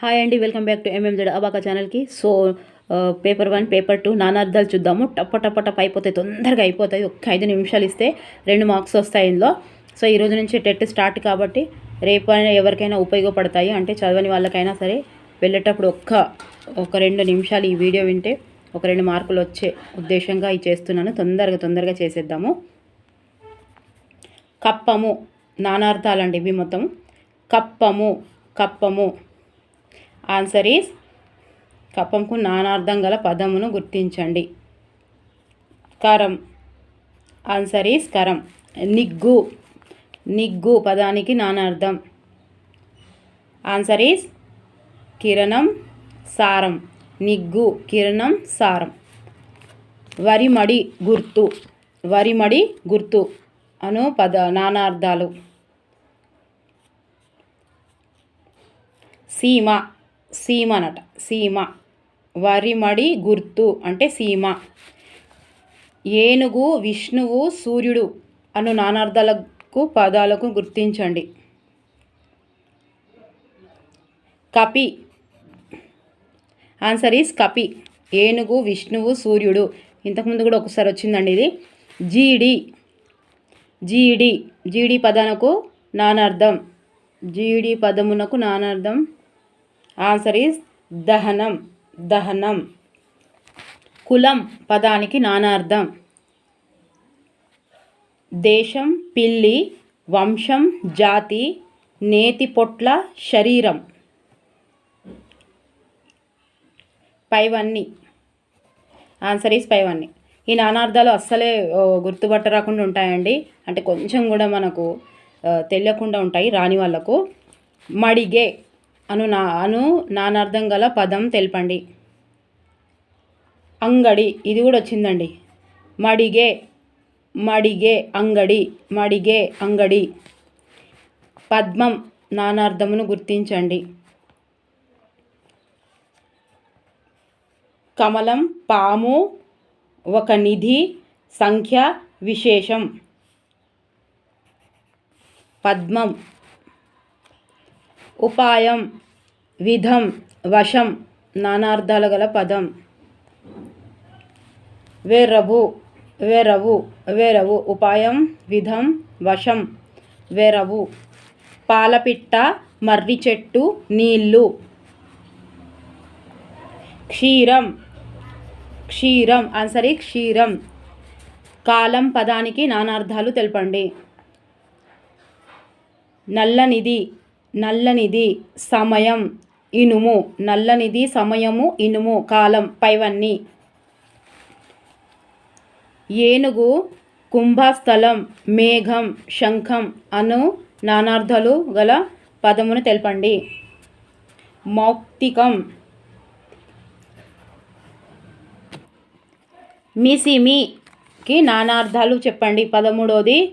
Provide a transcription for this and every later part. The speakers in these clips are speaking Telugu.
హాయ్ అండి వెల్కమ్ బ్యాక్ టు ఎంఎంజెడ్ అబాకా ఛానల్కి so paper one paper two నానార్థాలు చూద్దాము. టప్ప టప్ప టప్ అయిపోతాయి తొందరగా అయిపోతాయి. ఒక్క ఐదు నిమిషాలు ఇస్తే రెండు మార్క్స్ వస్తాయి ఇందులో. సో ఈ రోజు నుంచి టెట్ స్టార్ట్ కాబట్టి రేపు ఎవరికైనా ఉపయోగపడతాయి. అంటే చదవని వాళ్ళకైనా సరే వెళ్ళేటప్పుడు ఒక్క ఒక రెండు నిమిషాలు ఈ వీడియో వింటే ఒక రెండు మార్కులు వచ్చే ఉద్దేశంగా ఇది చేస్తున్నాను. తొందరగా తొందరగా చేసేద్దాము. కప్పము నానార్థాలండి ఇవి మొత్తం. కప్పము కప్పము. ఆన్సర్ ఈస్ కపంకు నానార్థం గల పదమును గుర్తించండి. కరం. ఆన్సర్ ఈస్ కరం. నిగ్గు. నిగ్గు పదానికి నానార్థం. ఆన్సర్ ఈస్ కిరణం సారం. నిగ్గు కిరణం సారం. వరిమడి గుర్తు. వరిమడి గుర్తు అను పద నానార్థాలు. సీమ. సీమ అనట. సీమ. వరిమడి గుర్తు అంటే సీమ. ఏనుగు విష్ణువు సూర్యుడు అను నానార్థాలకు పదాలకు గుర్తించండి. కపి. ఆన్సర్ ఈస్ కపి. ఏనుగు విష్ణువు సూర్యుడు. ఇంతకుముందు కూడా ఒకసారి వచ్చిందండి ఇది. జీడి. జీడి. జీడి పదానకు నానార్థం. జీడి పదమునకు నానార్థం. ఆన్సర్ ఈజ్ దహనం దహనం. కులం పదానికి నానార్థం. దేశం పిల్లి వంశం జాతి నేతి పొట్ల శరీరం. పైవన్నీ. ఆన్సర్ ఈస్ పైవన్నీ. ఈ నానార్థాలు అస్సలే గుర్తుపట్టరాకుండా ఉంటాయండి. అంటే కొంచెం కూడా మనకు తెలియకుండా ఉంటాయి రాని వాళ్ళకు. మడిగే. అను నా అను నానార్థం గల పదం తెలపండి. అంగడి ఇది కూడా వచ్చిందండి. మడిగే మడిగే అంగడి మడిగే అంగడి. పద్మం నానార్థమును గుర్తించండి. కమలం పాము ఒక నిధి సంఖ్య విశేషం. పద్మం. ఉపాయం. విధం వశం నానార్థాలు గల పదం. వేరవు వేరవు వేరవు ఉపాయం విధం వశం వేరవు. పాలపిట్ట మర్రి చెట్టు నీళ్ళు. క్షీరం క్షీరం ఆన్సర్ క్షీరం. కాలం పదానికి నానార్థాలు తెలపండి. నల్లనిది నల్లనిది సమయం. ఇనుము నల్లనిది సమయము ఇనుము కాలం పైవన్నీ. ఏనుగు కుంభస్థలం మేఘం శంఖం అను నానార్థాలు గల పదమును తెలపండి. మౌక్తికం. మిసిమికి నానార్థాలు చెప్పండి. పదమూడోది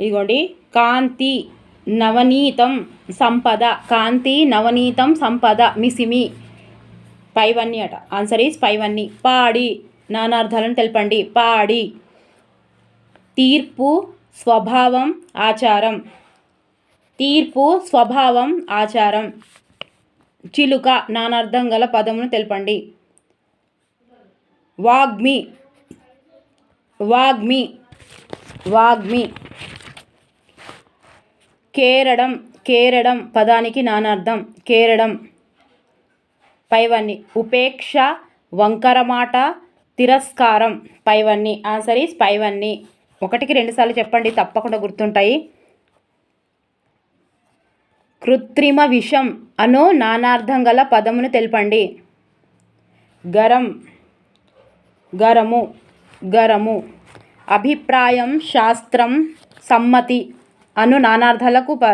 ఇదిగోండి కాంతి. నవనీతం సంపద. కాంతి నవనీతం సంపద. మిసిమి. పైవన్నీ అట. ఆన్సర్ ఈస్ పైవన్నీ. పాడి. నానార్థాలను తెలపండి. పాడి. తీర్పు స్వభావం ఆచారం. తీర్పు స్వభావం ఆచారం. చిలుక నానార్థం గల పదమును తెలపండి. వాగ్మి. వాగ్మి. వాగ్మి. కేరడం కేరడం పదానికి నానార్థం. కేరడం పైవన్నీ. ఉపేక్ష వంకరమాట తిరస్కారం పైవన్నీ. ఆన్సర్ ఈస్ పైవన్నీ. ఒకటికి రెండుసార్లు చెప్పండి తప్పకుండా గుర్తుంటాయి. కృత్రిమ విషం అను నానార్థం గల పదమును తెలపండి. గరం గరము గరము. అభిప్రాయం శాస్త్రం సమ్మతి. అను నానార్థాలకు ప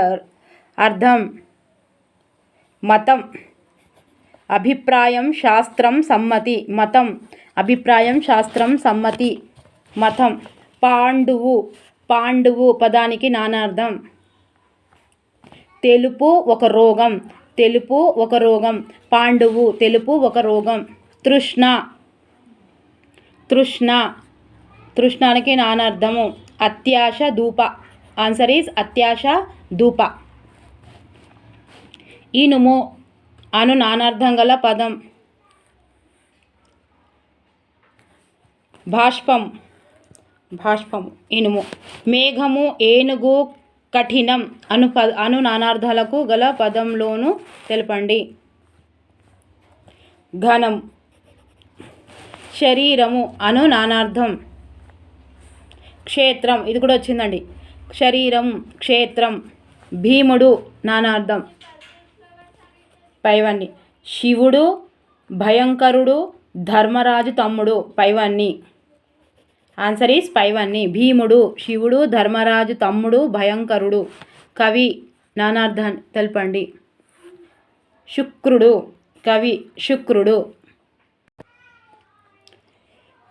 అర్థం మతం అభిప్రాయం శాస్త్రం సమ్మతి మతం అభిప్రాయం శాస్త్రం సమ్మతి మతం పాండువు పాండువు పదానికి నానార్థం. తెలుపు ఒక రోగం తెలుపు ఒక రోగం పాండువు తెలుపు ఒక రోగం తృష్ణ తృష్ణ తృష్ణానికి నానార్థము అత్యాశ ధూప. ఆన్సర్ ఈజ్ అత్యాశ ధూప ఇనుము అను నానార్థం గల పదం బాష్పం బాష్పం ఇనుము మేఘము ఏనుగు కఠినం అను పద అను నానార్థాలకు గల పదంలోను తెలపండి. ఘనం. శరీరము అను నానార్థం. క్షేత్రం. ఇది కూడా వచ్చిందండి. శరీరం క్షేత్రం భీముడు నానార్థం. పైవన్ని. శివుడు భయంకరుడు ధర్మరాజు తమ్ముడు. పైవన్ని. ఆన్సర్ ఈస్ పైవన్ని. భీముడు శివుడు ధర్మరాజు తమ్ముడు భయంకరుడు. కవి నానార్థాన్ని తెలపండి. శుక్రుడు కవి శుక్రుడు.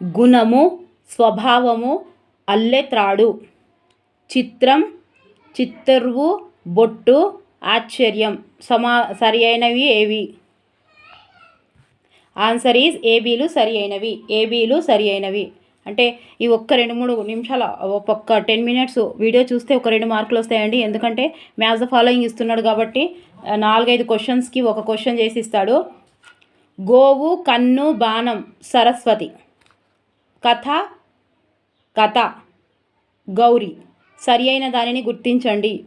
గుణము స్వభావము అల్లెత్రాడు చిత్రం చిత్తరువు బొట్టు ఆశ్చర్యం. సమా సరి అయినవి ఏవి? ఆన్సర్ ఈజ్ ఏబీలు సరి అయినవి ఏబీలు సరి అయినవి అంటే ఈ ఒక్క రెండు మూడు నిమిషాల ఒక్క టెన్ మినిట్స్ వీడియో చూస్తే ఒక రెండు మార్కులు వస్తాయండి. ఎందుకంటే మ్యాథ్స్ ద ఫాలోయింగ్ ఇస్తున్నాడు కాబట్టి నాలుగైదు క్వశ్చన్స్కి ఒక క్వశ్చన్ చేసి ఇస్తాడు. గోవు కన్ను బాణం సరస్వతి. కథ కథ. గౌరీ. సరి అయిన దానిని గుర్తించండి.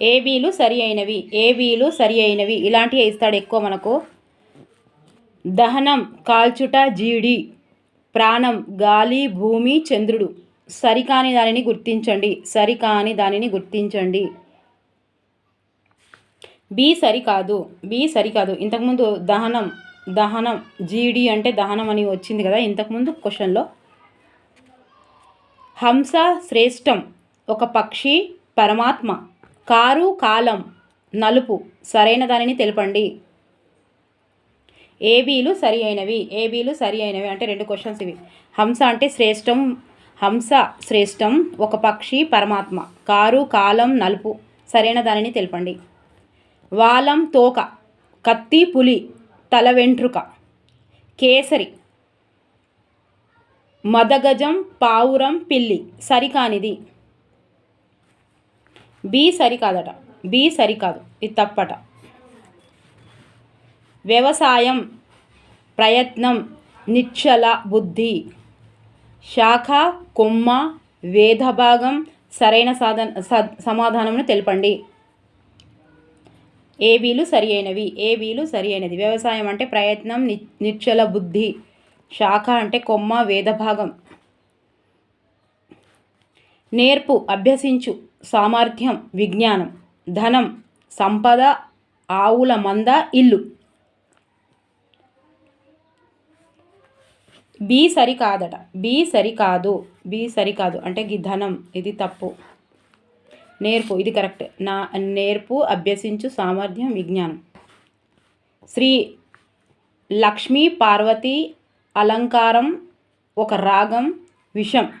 ఏబీలు సరి అయినవి ఏబీలు సరి అయినవి ఇలాంటివి ఇస్తాడు ఎక్కువ మనకు. దహనం కాల్చుట జీడి ప్రాణం గాలి భూమి చంద్రుడు. సరికాని దానిని గుర్తించండి. సరికాని దానిని గుర్తించండి. బి సరికాదు. బి సరికాదు. ఇంతకుముందు దహనం దహనం జీడి అంటే దహనం అని వచ్చింది కదా ఇంతకుముందు క్వశ్చన్లో హంస శ్రేష్టం ఒక పక్షి పరమాత్మ. కారు కాలం నలుపు. సరైన దానిని తెలపండి. ఏబీలు సరి అయినవి? ఏబీలు సరి అయినవి? అంటే రెండు క్వశ్చన్స్ ఇవి. హంస అంటే శ్రేష్టం హంస శ్రేష్టం ఒక పక్షి పరమాత్మ. కారు కాలం నలుపు. సరైన దానిని తెలపండి. వాలం తోక కత్తి పులి తల వెంట్రుక. కేసరి మదగజం పావురం పిల్లి సరికానిది. బి సరికాదట. బి సరికాదు. ఇది తప్పట. వ్యవసాయం ప్రయత్నం నిశ్చల బుద్ధి. శాఖ కొమ్మ వేదభాగం సరైన సాధన స- సమాధానమును తెలపండి. ఏబీలు సరి అయినవి. ఏబీలు సరి అయినది. వ్యవసాయం అంటే ప్రయత్నం ని నిశ్చల బుద్ధి. శాఖ అంటే కొమ్మ వేదభాగం. నేర్పు అభ్యసించు సామర్థ్యం విజ్ఞానం. ధనం సంపద ఆవుల మంద ఇల్లు. బి సరికాదట. బి సరికాదు. బి సరికాదు. అంటే ధనం. ఇది తప్పు. నేర్పు. ఇది కరెక్ట్. నా నేర్పు అభ్యసించు సామర్థ్యం విజ్ఞానం. శ్రీ లక్ష్మీ పార్వతి అలంకారం ఒక రాగం విషం.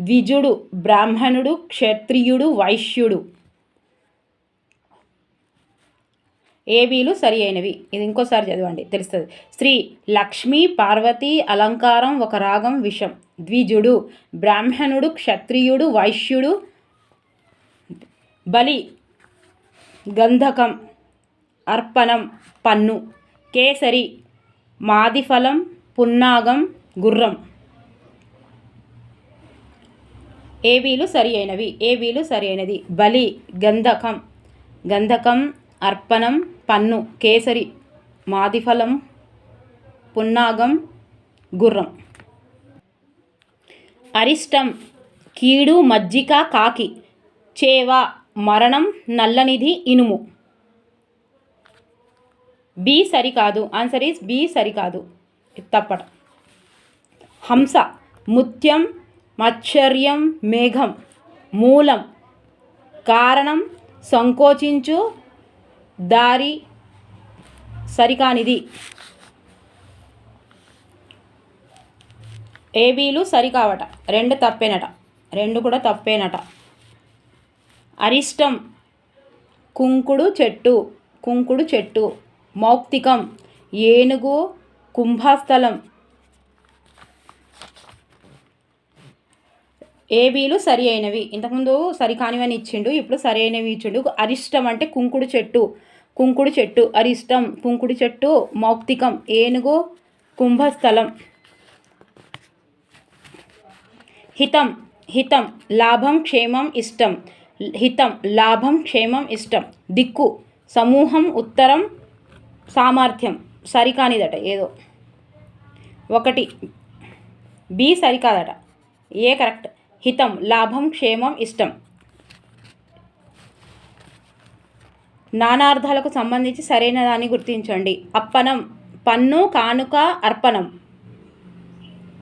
ద్విజుడు బ్రాహ్మణుడు క్షత్రియుడు వైశ్యుడు. ఏబీలు సరి అయినవి. ఇది ఇంకోసారి చదవండి. తెలుస్తుంది. శ్రీ లక్ష్మీ పార్వతి అలంకారం ఒక రాగం విషం. ద్విజుడు బ్రాహ్మణుడు క్షత్రియుడు వైశ్యుడు. బలి గంధకం అర్పణం పన్ను. కేసరి మాదిఫలం పున్నాగం గుర్రం. ఏబీలు సరి అయినవి ఏబీలు సరి అయినది బలి గంధకం. గంధకం అర్పణం పన్ను కేసరి మాదిఫలం పున్నాగం గుర్రం. అరిష్టం కీడు మజ్జిక కాకి. చేవ మరణం నల్లనిధి ఇనుము. బి సరికాదు. ఆన్సర్ ఈజ్ బి సరికాదు. తప్పడం తప్పట హంస ముత్యం మత్సర్యం మేఘం మూలం కారణం సంకోచించు దారి సరికానిది. ఏబీలు సరికావట. రెండు తప్పేనట. రెండు కూడా తప్పేనట. అరిష్టం కుంకుడు చెట్టు. కుంకుడు చెట్టు. మౌక్తికం. ఏనుగు కుంభస్థలం. ఏబీలు సరి అయినవి ఇంతకుముందు సరి కానివని ఇచ్చిండు ఇప్పుడు సరి అయినవి ఇచ్చిండు. అరిష్టం అంటే కుంకుడు చెట్టు. కుంకుడు చెట్టు అరిష్టం. కుంకుడు చెట్టు మౌక్తికం. ఏనుగు కుంభస్థలం. హితం. హితం. లాభం క్షేమం ఇష్టం. హితం. లాభం క్షేమం ఇష్టం. దిక్కు. సమూహం ఉత్తరం సామర్థ్యం సరికానిదట ఏదో. ఒకటి బి సరికాదట. ఏ కరెక్ట్? హితం లాభం క్షేమం ఇష్టం. నానార్థాలకు సంబంధించి సరైన దాన్ని గుర్తించండి. అప్పనం పన్ను కానుక అర్పణం.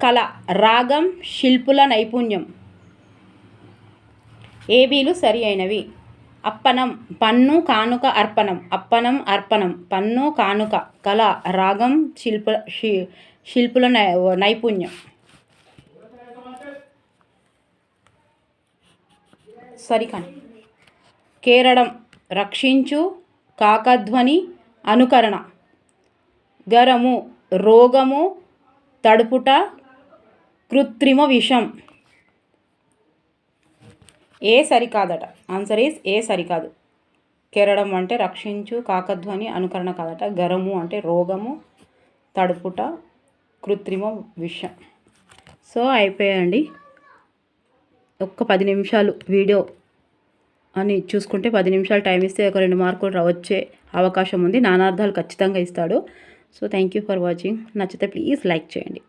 కళ రాగం శిల్పుల నైపుణ్యం. ఏబీలు సరి అయినవి? అప్పనం పన్ను కానుక అర్పణం. అప్పనం అర్పణం. పన్ను కానుక. కళ రాగం శిల్ప శిల్పుల నై నైపుణ్యం. సరికాని. కేరడం రక్షించు కాకధ్వని అనుకరణ. గరము రోగము తడుపుట కృత్రిమ విషం. ఏ సరికాదట? ఆన్సర్ ఈస్ ఏ సరికాదు. కెరడం అంటే రక్షించు కాకధ్వని అనుకరణ కాదట. గరము అంటే రోగము తడుపుట కృత్రిమ విషం. సో అయిపోయాయండి. ఒక్క పది నిమిషాలు వీడియో అని చూసుకుంటే పది నిమిషాలు టైం ఇస్తే ఒక రెండు మార్కులు వచ్చే అవకాశం ఉంది. నానార్థాలు ఖచ్చితంగా ఇస్తాడు. So thank you for watching నచ్చితే ప్లీజ్ లైక్ చేయండి.